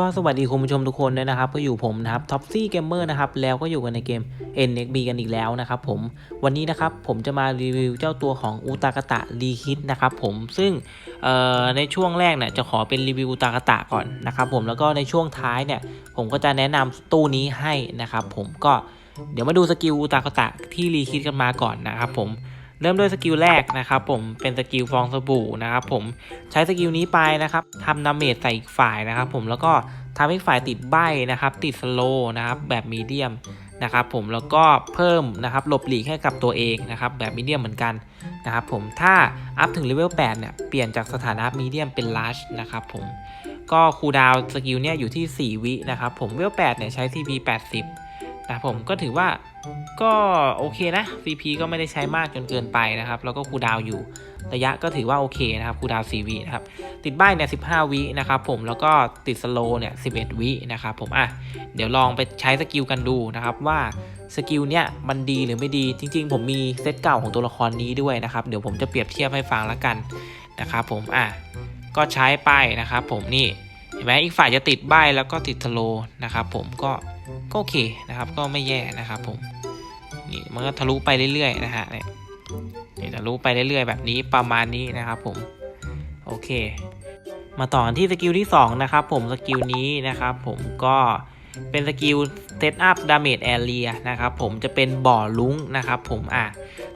ก็สวัสดีคุณผู้ชมทุกคนด้วยนะครับ ก็อยู่ผมนะครับท็อปซี่เกมเมอร์นะครับ แล้วก็อยู่กันในเกม NXB กันอีกแล้วนะครับผม วันนี้นะครับผมจะมารีวิวเจ้าตัวของอุตากาตะรีคิดนะครับผม ซึ่งในช่วงแรกเนี่ยจะขอเป็นรีวิวอุตากาตะก่อนนะครับผม แล้วก็ในช่วงท้ายเนี่ยผมก็จะแนะนำตู้นี้ให้นะครับผม ก็เดี๋ยวมาดูสกิลอุตากาตะที่รีคิดกันมาก่อนนะครับผม เริ่มด้วยสกิลแรกนะครับผมเป็นสกิลฟองสบู่นะครับผมใช้สกิลนี้ไปนะครับทำดาเมจใส่อีกฝ่ายนะครับผมแล้วก็ทำให้ฝ่ายติดใบนะครับติดสโลนะครับแบบมีเดียมนะครับผมแล้วก็เพิ่มนะครับหลบหลีกให้กับตัวเองนะครับแบบมีเดียมเหมือนกันนะครับผมถ้าอัพถึงเลเวล8เนี่ยเปลี่ยนจากสถานะมีเดียมเป็นลาร์นะครับผมก็คูดาวสกิลเนี่ยอยู่ที่ 4 วินะครับผมเลเวล8เนี่ยใช้ CP 80 ครับผมก็ถือว่าก็โอเคนะ CP ก็ไม่ได้ใช้มากจนเกินไปนะครับ แล้วก็คูดาวอยู่ระยะก็ถือว่าโอเคนะครับคูดาว4วินะครับ ติดใบเนี่ย15 วินะครับผมแล้วก็ติดสโลเนี่ย11 วินะครับผมอะเดี๋ยวลองไปใช้สกิลกันดูนะครับว่าสกิลเนี่ยมันดีหรือไม่ดีจริง ๆ ผมมีเซตเก่าของตัวละครนี้ด้วยนะครับ เดี๋ยวผมจะเปรียบเทียบให้ฟังแล้วกันนะครับผมอะก็ใช้ไปนะครับผมนี่เห็นไหมอีกฝ่ายจะติดใบแล้วก็ติดสโลนะครับผมก็ ก็โอเคนะครับ ก็ไม่แย่นะครับผมนี่มันก็ทะลุไปเรื่อยๆนะฮะเนี่ยนี่ทะลุไปเรื่อยๆ แบบนี้ประมาณนี้นะครับผมโอเค มาต่อที่สกิลที่ 2 นะครับผมสกิลนี้นะครับผมก็เป็นสกิลเซตอัพดาเมจแอเรียนะครับผมจะเป็นบ่อลุ้งนะครับผมอะ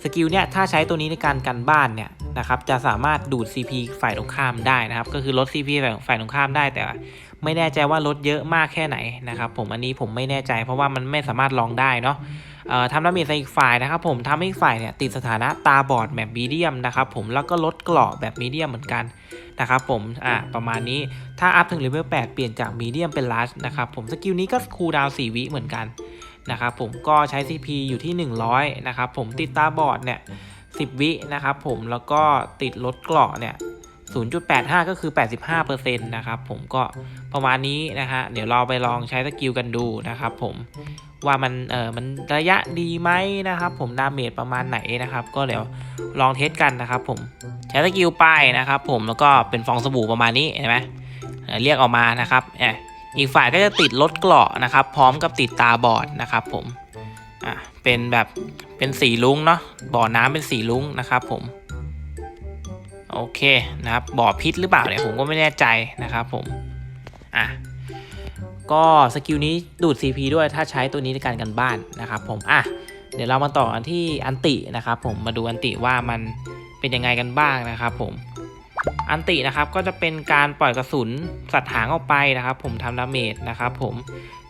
สกิลเนี้ยถ้าใช้ตัวนี้ในการกันบ้านเนี่ยนะครับจะสามารถดูด CP ฝ่ายตรงข้ามได้นะครับ ก็คือลด CP ฝ่ายตรงข้ามได้แต่ ไม่แน่ใจว่าลดเยอะมากแค่ไหนนะครับผมอันนี้ผมไม่แน่ใจ เพราะว่ามันไม่สามารถลองได้เนาะเอ่อทำดาเมจใส่อีกฝ่ายนะครับผมทำให้อีกฝ่ายเนี่ยติดสถานะตาบอดแบบมีเดียมนะครับผมแล้วก็ลดเกราะแบบมีเดียมเหมือนกันนะครับผมอ่าประมาณนี้ถ้าอัพถึงเลเวล8เปลี่ยนจากมีเดียมเป็นลัสนะครับผมสกิลนี้ก็คูลดาวน์4วิเหมือนกันนะครับผมก็ใช้ CP อยู่ที่ 100นะครับผมติดตาบอดเนี่ย10 วินะครับผมแล้วก็ติดลดเกราะเนี่ย 0.85 ก็คือ 85%นะครับผมก็ประมาณนี้นะฮะเดี๋ยวเราไปลองใช้สกิลกันดูนะครับผมว่ามันเออมันระยะดีไหมนะครับผมดาเมจประมาณไหนนะครับก็เดี๋ยวลองเทสกันนะครับผมใช้สกิลไปนะครับผมแล้วก็เป็นฟองสบู่ประมาณนี้เห็นไหมเรียกออกมานะครับเอ่ออีกฝ่ายก็จะติดลดเกราะนะครับ พร้อมกับติดตาบอดนะครับผมอะเป็นแบบเป็นสีลุ้งเนาะบ่อน้ำเป็นสีลุ้งนะครับผม โอเคนะครับบ่อพิษหรือเปล่าเนี่ยผมก็ไม่แน่ใจนะครับผมอะก็สกิลนี้ดูด CP ด้วยถ้าใช้ตัวนี้ในการกันบ้านนะครับผมอะเดี๋ยวเรามาต่อกันที่อันตินะครับผมมาดูอันติว่ามันเป็นยังไงกันบ้างนะครับผมอันตินะครับก็จะเป็นการปล่อยกระสุนสัตว์หางออกไปนะครับผมทำดาเมจนะครับผม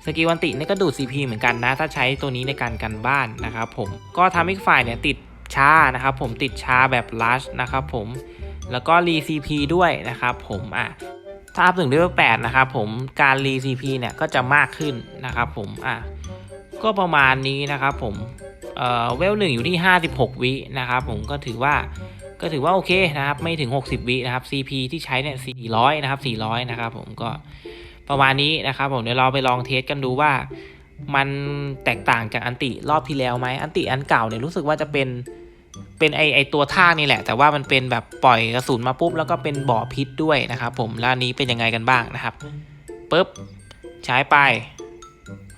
สกิลอันตินี่ก็ดูด CP เหมือนกันนะ ถ้าใช้ตัวนี้ในการกันบ้านนะครับผมก็ทำให้ฝ่ายเนี่ยติดช้านะครับผมติดช้าแบบลัชนะครับผม แล้วก็รี CP ด้วยนะครับผมอะถ้าอัพถึงเลเวล8นะครับผมการรี CP เนี่ยก็จะมากขึ้นนะครับผมอะก็ประมาณนี้นะครับผมเอ่อเวลหนึ่งอยู่ที่ 56 วินะครับผมก็ถือว่าก็ถือว่าโอเคนะครับไม่ถึง 60 วินะครับ CP ที่ใช้เนี่ย 400 นะครับ 400 นะครับผมก็ประมาณนี้นะครับผมเดี๋ยวเราไปลองเทสกันดูว่ามันแตกต่างจากอันติรอบที่แล้วไหมอันติอันเก่าเนี่ยรู้สึกว่าจะเป็น เป็นไอไอตัวท่านี่แหละ แต่ว่ามันเป็นแบบปล่อยกระสุนมาปุ๊บแล้วก็เป็นบ่อพิษด้วยนะครับ ผมแล้วนี้เป็นยังไงกันบ้างนะครับปุ๊บใช้ไป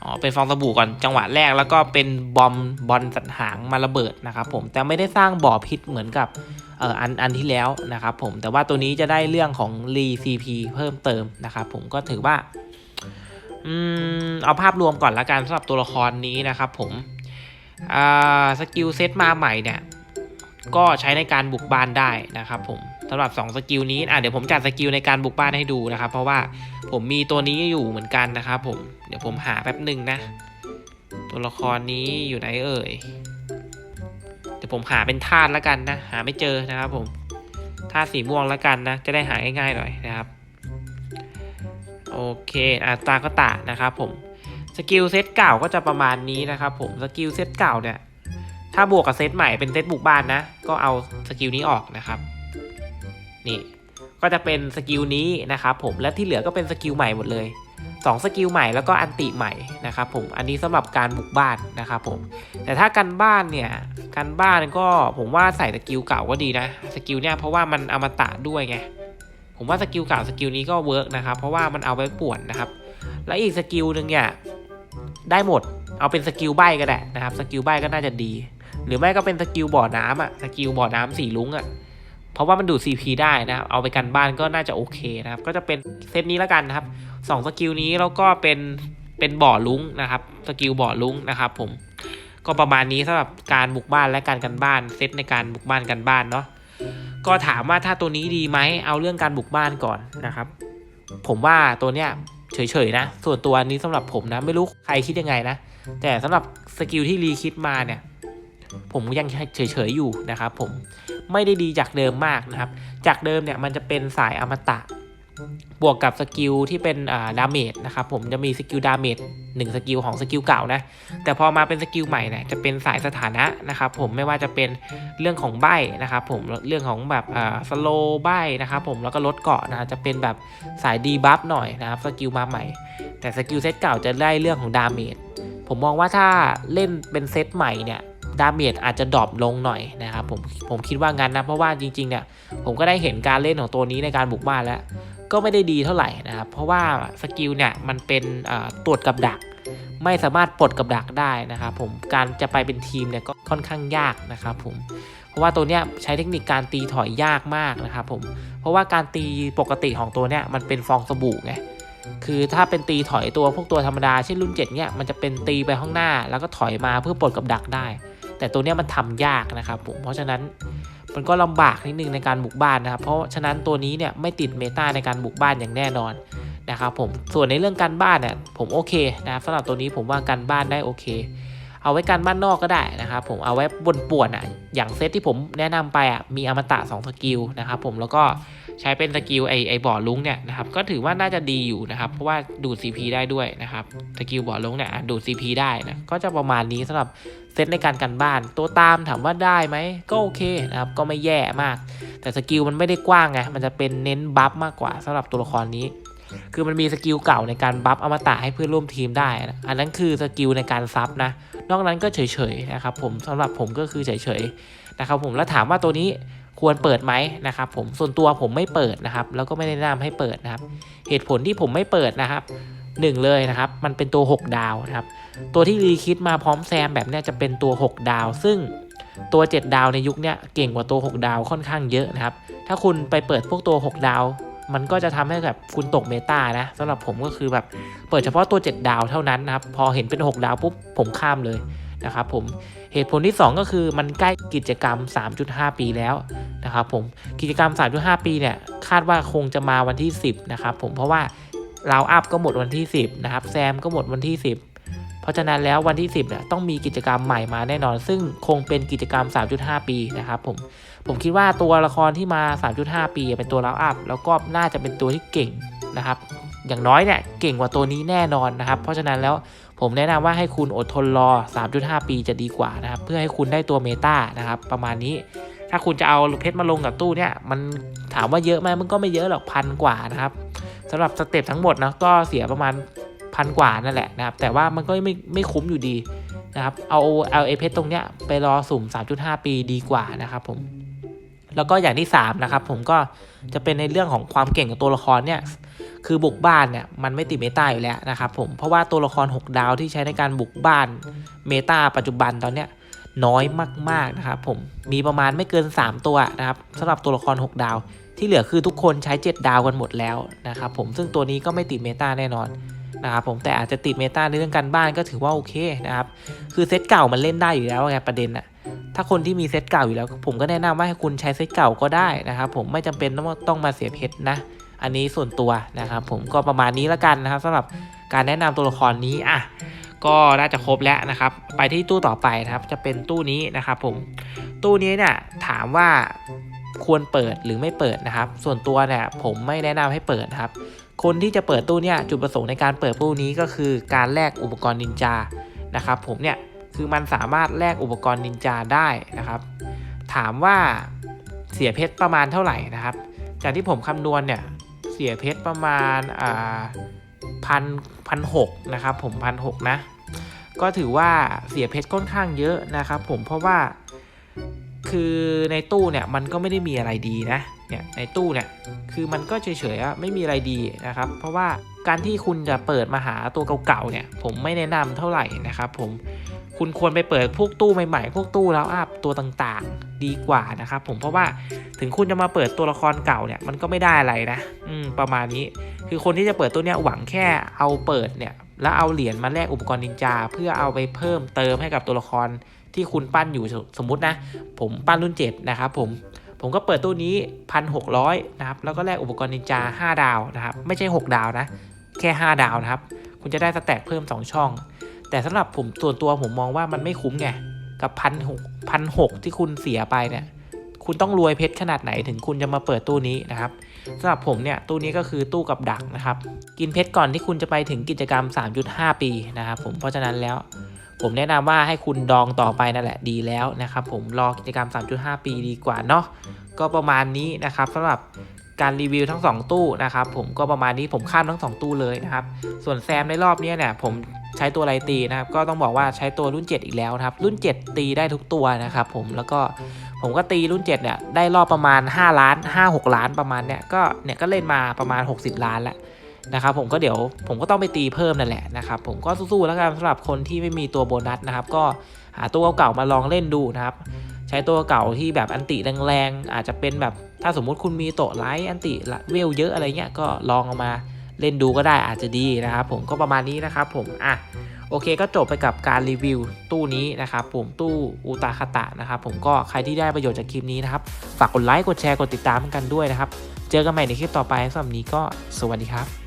อ๋อเป็นฟองสบู่ก่อนจังหวะแรกแล้วก็เป็นบอมบอลสัตหางมาระเบิดนะครับผมแต่ไม่ได้สร้างบ่อพิษเหมือนกับเอ่ออันอันที่แล้วนะครับผมแต่ว่าตัวนี้จะได้เรื่องของรีซีพีเพิ่มเติมนะครับผมก็ถือว่าอืมเอาภาพรวมก่อนละกันสำหรับตัวละครนี้นะครับผมอ่าสกิลเซตมาใหม่เนี่ย ก็ใช้ในการบุกบ้านได้นะครับผมสำหรับ 2 สกิลนี้อะเดี๋ยวผมจัดสกิลในการบุกบ้านให้ดูนะครับ เพราะว่าผมมีตัวนี้อยู่เหมือนกันนะครับผมเดี๋ยวผมหาแป๊บหนึ่งนะ ตัวละครนี้อยู่ไหนเอ่ยเดี๋ยวผมหาเป็นธาตุแล้วกันนะ หาไม่เจอนะครับผมธาตุสีม่วงแล้วกันนะ จะได้หาง่ายๆหน่อยนะครับโอเคอะตาก็ตานะครับผมสกิลเซตเก่าก็จะประมาณนี้นะครับผมสกิลเซตเก่าเนี่ย ถ้าบวกกับเซตใหม่เป็นเซตบุกบ้านนะ ก็เอาสกิลนี้ออกนะครับ นี่ ก็จะเป็นสกิลนี้นะครับผม และที่เหลือก็เป็นสกิลใหม่หมดเลย2สกิลใหม่แล้วก็อันติใหม่นะครับผม อันนี้สำหรับการบุกบ้านนะครับผม แต่ถ้ากันบ้านเนี่ย กันบ้านก็ผมว่าใส่สกิลเก่าก็ดีนะ สกิลเนี่ยเพราะว่ามันอมตะด้วยไง ผมว่าสกิลเก่าสกิลนี้ก็เวิร์กนะครับ เพราะว่ามันเอาไว้ป่วนนะครับ และอีกสกิลหนึ่งเนี่ยได้หมด เอาเป็นสกิลใบก็ได้นะครับ สกิลใบก็น่าจะดี หรือไม่ก็เป็นสกิลบ่อน้ำอะสกิลบ่อน้ำสีลุ้งอะเพราะว่ามันดูด CP ได้นะครับ เอาไปกันบ้านก็น่าจะโอเคนะครับ ก็จะเป็นเซตนี้แล้วกันนะครับสองสกิลนี้แล้วก็เป็นเป็นบ่อลุ้งนะครับ สกิลบ่อลุ้งนะครับ ผม ก็ประมาณนี้สำหรับการบุกบ้านและการกันบ้านเซตในการบุกบ้านกันบ้านเนาะ ก็ถามว่าถ้าตัวนี้ดีไหมเอาเรื่องการบุกบ้านก่อนนะครับ ผมว่าตัวเนี้ยเฉยๆนะ ส่วนตัวนี้สำหรับผมนะ ไม่รู้ใครคิดยังไงนะ แต่สำหรับสกิลที่รีคิดมาเนี่ย ผมยังเฉยๆอยู่นะครับผมไม่ได้ดีจากเดิมมากนะครับ จากเดิมเนี่ยมันจะเป็นสายอมตะ บวกกับสกิลที่เป็นดาเมจนะครับผมจะมีสกิลดาเมจหนึ่งสกิลของสกิลเก่านะ แต่พอมาเป็นสกิลใหม่เนี่ยจะเป็นสายสถานะนะครับผมไม่ว่าจะเป็นเรื่องของใบนะครับผมเรื่องของแบบสโลใบนะครับผมแล้วก็ลดเกาะนะจะเป็นแบบสายดีบัฟหน่อยนะครับสกิลมาใหม่ แต่สกิลเซตเก่าจะได้เรื่องของดาเมจผมมองว่าถ้าเล่นเป็นเซตใหม่เนี่ย ดาเมจอาจจะดรอปลงหน่อยนะครับผมผมคิดว่างั้นนะ เพราะว่าจริงๆเนี่ยผมก็ได้เห็นการเล่นของตัวนี้ในการบุกบ้านแล้ว ก็ไม่ได้ดีเท่าไหร่นะครับ เพราะว่าสกิลเนี่ยมันเป็นตรวจกับดัก ไม่สามารถปลดกับดักได้นะครับผมการจะไปเป็นทีมเนี่ยก็ค่อนข้างยากนะครับผมเพราะว่าตัวเนี้ยใช้เทคนิคการตีถอยยากมากนะครับผมเพราะว่าการตีปกติของตัวเนี้ยมันเป็นฟองสบู่ไงคือถ้าเป็นตีถอยตัวพวกตัวธรรมดาเช่นรุ่น7เนี่ยมันจะเป็นตีไปข้างหน้า แล้วก็ถอยมาเพื่อปลดกับดักได้ แต่ตัวนี้มันทำยากนะครับผมเพราะฉะนั้นมันก็ลำบากนิดนึงในการบุกบ้านนะครับ เพราะฉะนั้นตัวนี้เนี่ยไม่ติดเมตาในการบุกบ้านอย่างแน่นอนนะครับผมส่วนในเรื่องการบ้านเนี่ยผมโอเคนะสำหรับตัวนี้ผมว่าการบ้านได้โอเค เอาไว้การบ้านนอกก็ได้นะครับผมเอาไว้บนป่วนอะอย่างเซตที่ผมแนะนำไปอะมีอมตะ2สกิลนะครับผมแล้วก็ ใช้เป็นสกิลไอไอบ่อลุงเนี่ยนะครับก็ถือว่าน่าจะดีอยู่นะครับ เพราะว่าดูด CP ได้ด้วยนะครับสกิลบ่อลุงเนี่ยดูด CP ได้นะก็จะประมาณนี้สำหรับเซตในการกันบ้าน ตัวตามถามว่าได้ไหมก็โอเคนะครับก็ไม่แย่มาก แต่สกิลมันไม่ได้กว้างไงมันจะเป็นเน้นบัฟมากกว่าสำหรับตัวละครนี้คือมันมีสกิลเก่าในการบัฟอมตะให้เพื่อนร่วมทีมได้นะอันนั้นคือสกิลในการซับนะ นอกนั้นก็เฉยๆนะครับผมสำหรับผมก็คือเฉยๆนะครับผมแล้วถามว่าตัวนี้ ควรเปิดไหมนะครับผมส่วนตัวผมไม่เปิดนะครับ แล้วก็ไม่แนะนำให้เปิดนะครับ เหตุผลที่ผมไม่เปิดนะครับหนึ่งเลยนะครับ มันเป็นตัว 6 ดาวนะครับ ตัวที่รีคิดมาพร้อมแซมแบบเนี้ยจะเป็นตัว 6 ดาว ซึ่งตัว 7 ดาวในยุคเนี้ยเก่งกว่าตัว 6 ดาวค่อนข้างเยอะนะครับ ถ้าคุณไปเปิดพวกตัว 6 ดาว มันก็จะทำให้แบบคุณตกเมตานะสำหรับผมก็คือแบบเปิดเฉพาะตัว 7 ดาวเท่านั้นนะครับ พอเห็นเป็น 6 ดาวปุ๊บผมข้ามเลย นะครับผมเหตุผลที่ 2 ก็คือมันใกล้กิจกรรม 3.5 ปีแล้วนะครับผมกิจกรรม 3.5 ปีเนี่ยคาดว่าคงจะมาวันที่ 10นะครับผมเพราะว่าเราอัพก็หมดวันที่ 10นะครับแซมก็หมดวันที่ 10 เพราะฉะนั้นแล้ววันที่ 10เนี่ยต้องมีกิจกรรมใหม่มาแน่นอน ซึ่งคงเป็นกิจกรรม 3.5 ปีนะครับผมผมคิดว่าตัวละครที่มา 3.5 ปีเป็นตัวเราอัพแล้วก็น่าจะเป็นตัวที่เก่งนะครับอย่างน้อยเนี่ยเก่งกว่าตัวนี้แน่นอนนะครับ เพราะฉะนั้นแล้ว ผมแนะนำว่าให้คุณอดทนรอ 3.5 ปีจะดีกว่านะครับ เพื่อให้คุณได้ตัวเมตานะครับ ประมาณนี้ ถ้าคุณจะเอาเพชรมาลงกับตู้เนี่ย มันถามว่าเยอะไหมมันก็ไม่เยอะหรอกพันกว่านะครับสำหรับสเต็ปทั้งหมดนะก็เสียประมาณพันกว่านั่นแหละนะครับ แต่ว่ามันก็ไม่ไม่คุ้มอยู่ดีนะครับ เอาเอาเอเพชรตรงเนี้ยไปรอสุ่ม 3.5 ปีดีกว่านะครับผม แล้วก็อย่างที่3นะครับผมก็จะเป็นในเรื่องของความเก่งของตัวละครเนี่ยคือบุกบ้านเนี่ยมันไม่ติดเมตาอยู่แล้วนะครับผมเพราะว่าตัวละคร 6 ดาวที่ใช้ในการบุกบ้านเมตาปัจจุบันตอนเนี้ยน้อยมากๆนะครับผมมีประมาณไม่เกิน 3 ตัวนะครับสำหรับตัวละคร 6 ดาว ที่เหลือคือทุกคนใช้ 7 ดาวกันหมดแล้วนะครับผมซึ่งตัวนี้ก็ไม่ติดเมตาแน่นอนนะครับผมแต่อาจจะติดเมตาในเรื่องการบ้านก็ถือว่าโอเคนะครับคือเซตเก่ามันเล่นได้อยู่แล้วไงประเด็นอะ ถ้าคนที่มีเซตเก่าอยู่แล้วผมก็แนะนำว่าให้คุณใช้เซตเก่าก็ได้นะครับ ผมไม่จำเป็นต้องต้องมาเสียเพชรนะ อันนี้ส่วนตัวนะครับ ผมก็ประมาณนี้แล้วกันนะครับสำหรับการแนะนำตัวละครนี้อะก็น่าจะครบแล้วนะครับ ไปที่ตู้ต่อไปนะครับ จะเป็นตู้นี้นะครับผมตู้นี้เนี่ยถามว่าควรเปิดหรือไม่เปิดนะครับ ส่วนตัวเนี่ยผมไม่แนะนำให้เปิดครับ คนที่จะเปิดตู้เนี่ยจุดประสงค์ในการเปิดตู้นี้ก็คือการแลกอุปกรณ์นินจานะครับ ผมเนี่ย คือมันสามารถแลกอุปกรณ์นินจาได้นะครับ ถามว่าเสียเพชรประมาณเท่าไหร่นะครับ จากที่ผมคำนวณเนี่ยเสียเพชรประมาณอ่าพันพันหกนะครับผมพันหกนะ ก็ถือว่าเสียเพชรค่อนข้างเยอะนะครับ ผมเพราะว่าคือในตู้เนี่ยมันก็ไม่ได้มีอะไรดีนะเนี่ยในตู้เนี่ยคือมันก็เฉยๆอะไม่มีอะไรดีนะครับ เพราะว่าการที่คุณจะเปิดมาหาตัวเก่าๆเนี่ย ผมไม่แนะนำเท่าไหร่นะครับ ผม คุณควรไปเปิดพวกตู้ใหม่ๆ พวกตู้แล้วอัพตัวต่างๆ ดีกว่านะครับผมเพราะว่าถึงคุณจะมาเปิดตัวละครเก่าเนี่ยมันก็ไม่ได้อะไรนะ อืมประมาณนี้ คือคนที่จะเปิดตัวเนี้ยหวังแค่เอาเปิดเนี่ย แล้วเอาเหรียญมาแลกอุปกรณ์นินจา เพื่อเอาไปเพิ่มเติมให้กับตัวละครที่คุณปั้นอยู่สมมตินะ ผมปั้นรุ่น 7 นะครับผมผมก็เปิดตู้นี้ 1,600 นะครับ แล้วก็แลกอุปกรณ์นินจา 5 ดาวนะครับ ไม่ใช่ 6 ดาวนะ แค่ 5 ดาวนะครับ คุณจะได้สแต็กเพิ่ม 2 ช่อง แต่สำหรับผมส่วนตัวผมมองว่ามันไม่คุ้มไงกับพันหกพันหกที่คุณเสียไปเนี่ย คุณต้องรวยเพชรขนาดไหนถึงคุณจะมาเปิดตู้นี้นะครับสำหรับผมเนี่ยตู้นี้ก็คือตู้กับดักนะครับ กินเพชรก่อนที่คุณจะไปถึงกิจกรรม 3.5 ปีนะครับผมเพราะฉะนั้นแล้ว ผมแนะนำว่าให้คุณดองต่อไปนั่นแหละดีแล้วนะครับผมรอกิจกรรม 3.5 ปีดีกว่าเนาะก็ประมาณนี้นะครับสำหรับ การรีวิวทั้ง 2 ตู้นะครับผมก็ประมาณนี้ผมข้ามทั้ง 2 ตู้เลยนะครับส่วนแซมในรอบนี้เนี่ยผมใช้ตัวไรตีนะครับก็ต้องบอกว่าใช้ตัวรุ่น 7 อีกแล้วนะครับรุ่น 7 ตีได้ทุกตัวนะครับผมแล้วก็ผมก็ตีรุ่น 7เนี่ยได้รอบประมาณ 5 ล้าน 5 6 ล้านประมาณเนี่ยก็เนี่ยก็เล่นมาประมาณ 60 ล้านแล้วนะครับผมก็เดี๋ยวผมก็ต้องไปตีเพิ่มนั่นแหละนะครับผมก็สู้ๆแล้วกันสำหรับคนที่ไม่มีตัวโบนัสนะครับก็หาตัวเก่ามาลองเล่นดูนะครับใช้ตัวเก่าที่แบบอันติแรงๆอาจจะเป็นแบบ ถ้าสมมุติคุณมีโตะไลท์อันติเวลเยอะอะไรเงี้ยก็ลองเอามาเล่นดูก็ได้อาจจะดีนะครับผมก็ประมาณนี้นะครับผมอะโอเคก็จบไปกับการรีวิวตู้นี้นะครับผมตู้อุตาคาตะนะครับผมก็ใครที่ได้ประโยชน์จากคลิปนี้นะครับ ฝากกดไลค์กดแชร์กดติดตามกันด้วยนะครับ เจอกันใหม่ในคลิปต่อไปสำหรับนี้ก็สวัสดีครับ